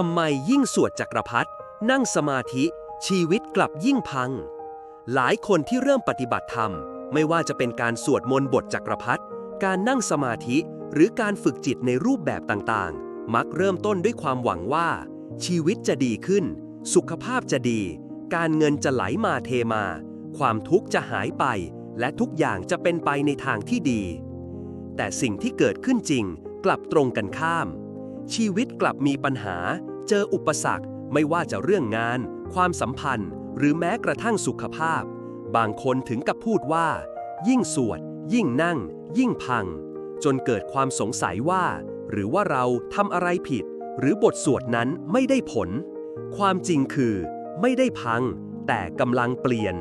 ทำไมยิ่งสวดจักรพรรดินั่งสมาธิ ชีวิตกลับยิ่งพัง หลายคนที่เริ่มปฏิบัติธรรม ไม่ว่าจะเป็นการสวดมนต์บทจักรพรรดิการนั่งสมาธิ หรือการฝึกจิตในรูปแบบต่างๆ มักเริ่มต้นด้วยความหวังว่า ชีวิตจะดีขึ้น สุขภาพจะดี การเงินจะไหลมาเทมา ความทุกข์จะหายไป และทุกอย่างจะเป็นไปในทางที่ดี แต่สิ่งที่เกิดขึ้นจริง กลับตรงกันข้าม ชีวิตกลับมีปัญหา เจออุปสรรคไม่ว่าจะเรื่องงาน ความสัมพันธ์ หรือแม้กระทั่งสุขภาพ บางคนถึงกับพูดว่า ยิ่งสวด ยิ่งนั่ง ยิ่งพัง จนเกิดความสงสัยว่า หรือว่าเราทำอะไรผิด หรือบทสวดนั้นไม่ได้ผล ความจริงคือ ไม่ได้พัง แต่กำลังเปลี่ยน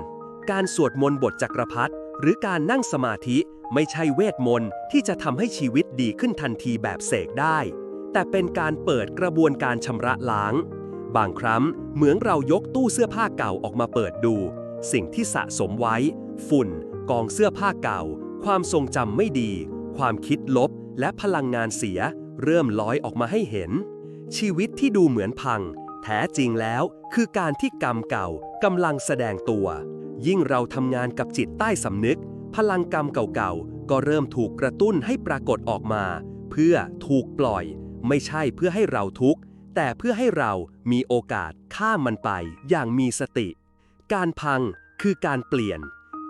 การสวดมนต์บทจักรพรรดิหรือการนั่งสมาธิไม่ใช่เวทมนต์ที่จะทำให้ชีวิตดีขึ้นทันทีแบบเสกได้ แต่เป็นการเปิดกระบวนการชำระล้าง บางครั้งเหมือนเรายกตู้เสื้อผ้าเก่าออกมาเปิดดู สิ่งที่สะสมไว้ ฝุ่น กองเสื้อผ้าเก่า ความทรงจำไม่ดี ความคิดลบ และพลังงานเสีย เริ่มลอยออกมาให้เห็น ชีวิตที่ดูเหมือนพัง แท้จริงแล้วคือการที่กรรมเก่ากำลังแสดงตัว ยิ่งเราทำงานกับจิตใต้สำนึก พลังกรรมเก่าๆก็เริ่มถูกกระตุ้นให้ปรากฏออกมา เพื่อถูกปล่อย ไม่ใช่เพื่อให้เราทุกข์ แต่เพื่อให้เรามีโอกาสข้ามมันไปอย่างมีสติ การพังคือการเปลี่ยน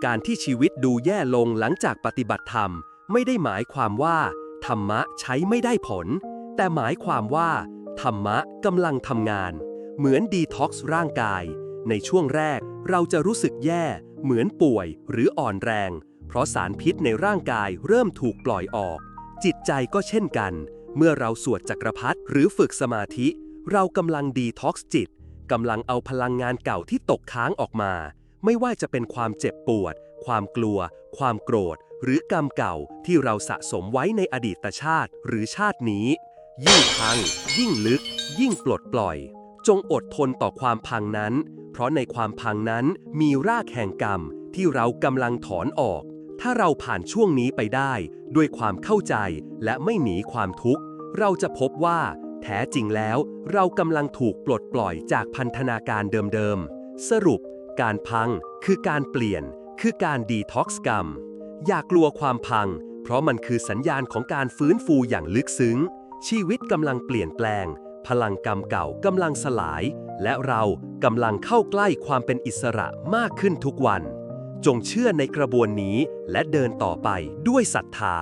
การที่ชีวิตดูแย่ลงหลังจากปฏิบัติธรรม ไม่ได้หมายความว่า ธรรมะใช้ไม่ได้ผล แต่หมายความว่า ธรรมะกำลังทำงาน เหมือนดีท็อกซ์ร่างกาย ในช่วงแรกเราจะรู้สึกแย่ เหมือนป่วยหรืออ่อนแรง เพราะสารพิษในร่างกายเริ่มถูกปล่อยออก จิตใจก็เช่นกัน เมื่อเราสวดจักรพรรดิหรือฝึกสมาธิ เรากำลังดีท็อกซ์จิตกำลังเอาพลังงานเก่าที่ตกค้างออกมา ไม่ว่าจะเป็นความเจ็บปวด ความกลัว ความโกรธ หรือกรรมเก่าที่เราสะสมไว้ในอดีตชาติหรือชาตินี้ ยิ่งพัง ยิ่งลึก ยิ่งปลดปล่อย จงอดทนต่อความพังนั้น เพราะในความพังนั้นมีรากแห่งกรรมที่เรากำลังถอนออก ถ้าเราผ่านช่วงนี้ไปได้ ด้วยความเข้าใจและไม่หนีความทุกข์ เราจะพบว่าแท้จริงแล้ว เรากำลังถูกปลดปล่อยจากพันธนาการเดิมๆ สรุป การพังคือการเปลี่ยน คือการดีท็อกซ์กรรม อย่ากลัวความพัง เพราะมันคือสัญญาณของการฟื้นฟูอย่างลึกซึ้ง ชีวิตกำลังเปลี่ยนแปลง พลังกรรมเก่ากำลังสลาย และเรากำลังเข้าใกล้ความเป็นอิสระมากขึ้นทุกวัน จงเชื่อในกระบวนนี้และเดินต่อไปด้วยศรัทธา